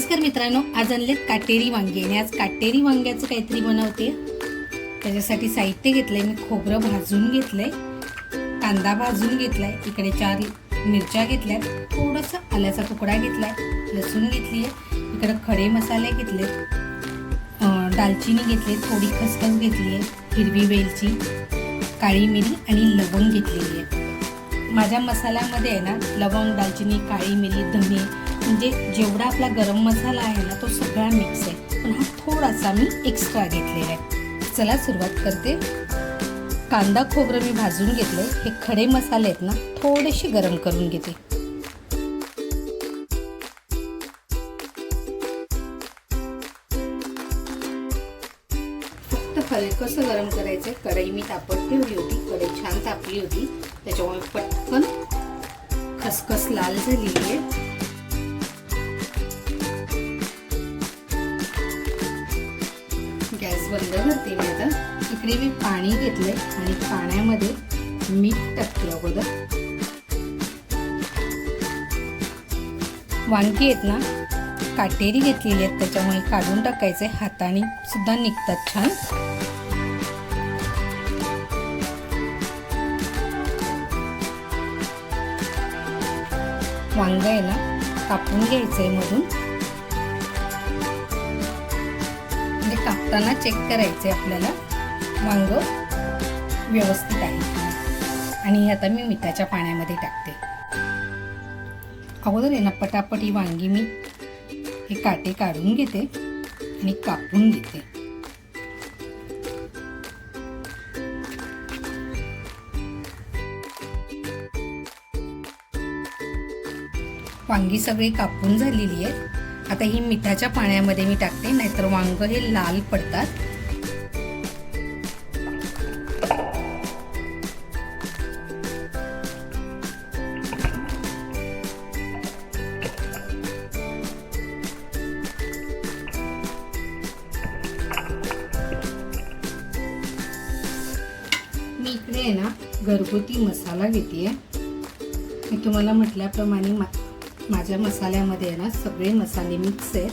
नमस्कार मित्रांनो आज आणलेत काटेरी वांगे आणि आज काटेरी वांग्याचं काहीतरी बनवते. त्याच्यासाठी साहित्य घेतलंय मी खोबरं भाजून घेतलंय कांदा भाजून घेतलाय इकडे चार मिरच्या घेतल्यात थोडंसं आल्याचा तुकडा घेतलाय लसूण घेतली आहे इकडे खडे मसाले घेतले दालचिनी घेतली थोडी खसखस घेतली आहे हिरवी वेलची काळी मिरी आणि लवंग घेतलेली आहे. माझ्या मसाल्यामध्ये आहे ना लवंग दालचिनी काळी मिरी धने म्हणजे जेवढा आपला गरम मसाला आहे ना तो सगळा मिक्स आहे. पण हा थोडासा मी एक्स्ट्रा घेतलेला आहे. चला सुरुवात करते. कांदा खोबरं मी भाजून घेतलंय. हे खडे मसाले आहेत ना थोडेसे गरम करून घेते. फक्त हलकंसं गरम करायचं कढई मी तापत ठेवली होती. कढई छान तापली होती. त्याच्यामुळे पटकन खसखस लाल झालेली आहे बंद करते मी आता इकडे मी पाणी घेतलंय आणि पाण्यामध्ये मीठ टाकते अगोदर. वानकी आहेत ना काटेरी घेतलेली आहेत त्याच्यामुळे काढून टाकायचे हाताने सुद्धा निघतात छान. वांग आहे ना कापून घ्यायचंय मधून. म्हणजे कापताना चेक करायचे आपल्याला. वांग व्यवस्थित आहे. आणि आता मी मिठाच्या पाण्यामध्ये टाकते. अगोदर आहे ना पटापट ही वांगी मी हे काटे काढून घेते आणि कापून घेते. वांगी सगळी कापून झालेली आहेत आता ही मिठाच्या पाण्यामध्ये मी टाकते नाहीतर वांग हे लाल पडतात. मी इकडे आहे ना घरगुती मसाला घेते. मी तुम्हाला म्हटल्याप्रमाणे मा माझ्या मसाल्यामध्ये आहे ना सगळे मसाले मिक्स आहेत.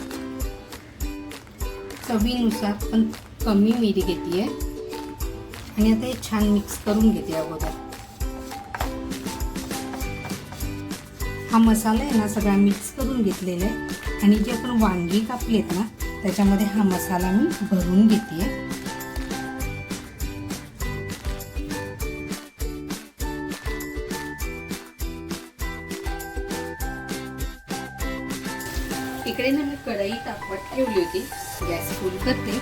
चवीनुसार पण कमी मिरी घेते आणि आता हे छान मिक्स करून घेते अगोदर. हा मसाला आहे ना सगळा मिक्स करून घेतलेला आहे. आणि जे आपण वांगी कापलेत ना त्याच्यामध्ये हा मसाला मी भरून घेते इकडे ना मी कढई तापवत ठेवली होती. गॅस फुल करते.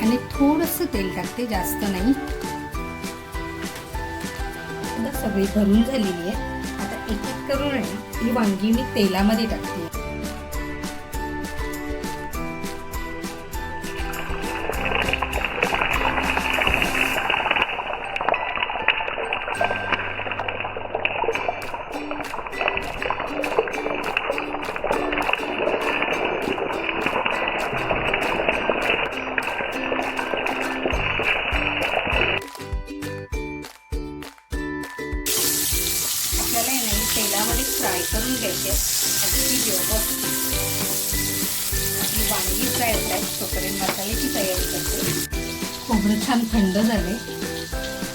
आणि थोडंसं तेल टाकते जास्त नाही. आता सगळी भरून झालेली आहे. आता एक एक करून आहे. ही वांगी मी तेलामध्ये टाकते. आपल्याला आहे नाही तेलामध्ये फ्राय करून घ्यायचे अगदी व्यवस्थित आपली वांगी फ्राय आहेत तोपर्यंत मसाल्याची तयारी करते. खोबरं छान थंड झाले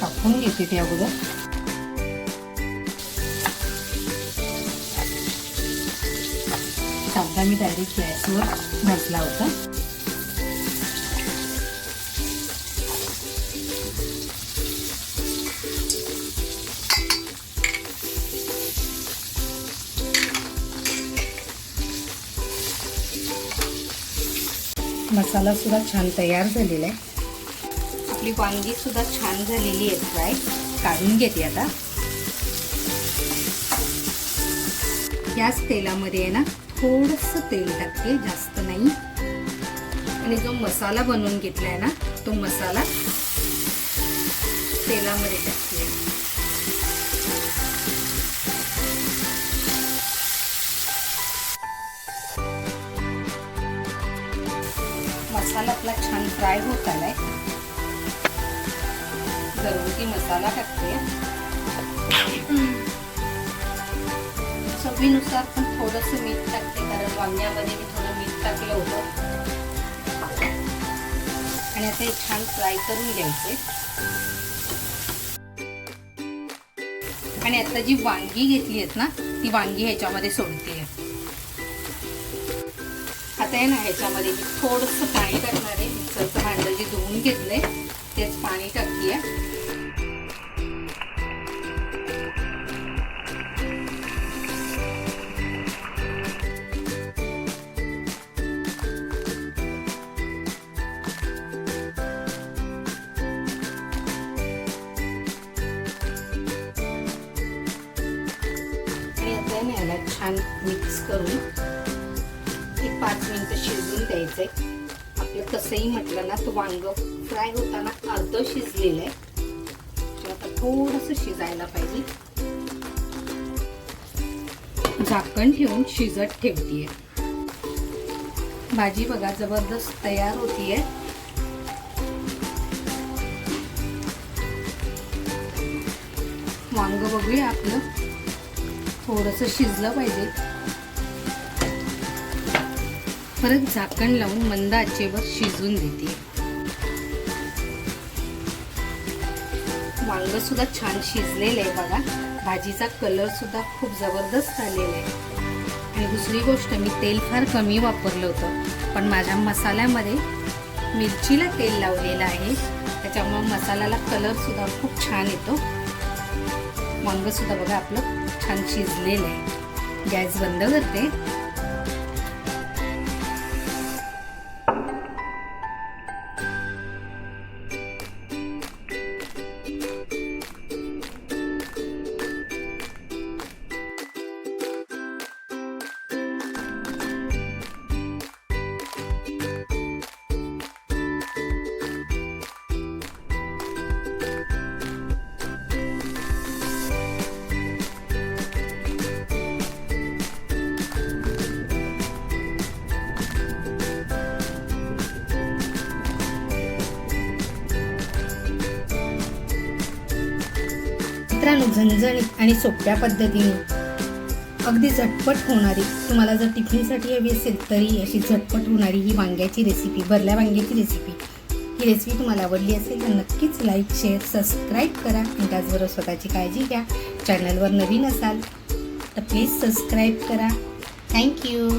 कापून घेते ते अगोदर. कांदा मी डायरेक्ट गॅसवर भाजला होता. मसाला सुद्धा छान तयार झालेला आहे. आपली वांगी सुद्धा छान झालेली आहे फ्राय. काढून घेते आता. याच तेलामध्ये आहे ना थोडंसं तेल टाकते जास्त नाही. आणि जो मसाला बनवून घेतला आहे ना तो मसाला तेलामध्ये टाकते. आपला छान फ्राय होत आलाय. घरगुती मसाला टाकते. असं चवीनुसार पण थोडंसं मीठ टाकते कारण वांग्यामध्ये मी थोडं मीठ टाकलं होतं. आणि आता हे छान फ्राय करून घ्यायचे. आणि आता जी वांगी घेतली आहेत ना ती वांगी ह्याच्यामध्ये सोडते. आहे आहे. ना ह्याच्यामध्ये मी थोडंसं पाणी टाकणार आहे. मिक्सरचं भांडं जे धुवून घेतलंय तेच पाणी टाकते आणि आता आहे याला छान मिक्स करून पाच मिनिटं शिजवून द्यायचंय. आपलं तसंही म्हटलं ना तो वांग फ्राय होताना अर्ध शिजलेलं आहे. आता थोडंसं शिजायला पाहिजे. झाकण ठेवून शिजत ठेवतीये. भाजी बघा जबरदस्त तयार होतीये. वांग बघूया आपलं. थोडंसं शिजलं पाहिजे. परत झाकण लावून मंद आचेवर शिजून देते. वांग सुद्धा छान शिजलेलं आहे बघा. भाजीचा कलर सुद्धा खूप जबरदस्त आलेला आहे. आणि दुसरी गोष्ट मी तेल फार कमी वापरलं होतं पण माझ्या मसाल्यामध्ये मिरचीला तेल लावलेलं आहे. त्याच्यामुळं मसाल्याला कलर सुद्धा खूप छान येतो. वांग सुद्धा बघा आपलं छान शिजलेलं आहे. गॅस बंद करते. मित्रांनो झणझणीत आणि सोप्या पद्धतीने. अगदी झटपट होणारी तुम्हाला जर टिफिनसाठी हवी असेल तरी अशी झटपट होणारी ही वांग्याची रेसिपी भरल्या वांग्याची रेसिपी ही रेसिपी तुम्हाला आवडली असेल तर नक्कीच लाईक शेअर सबस्क्राईब करा आणि त्याचबरोबर स्वतःची काळजी घ्या. चॅनलवर नवीन असाल तर प्लीज सबस्क्राईब करा. थँक्यू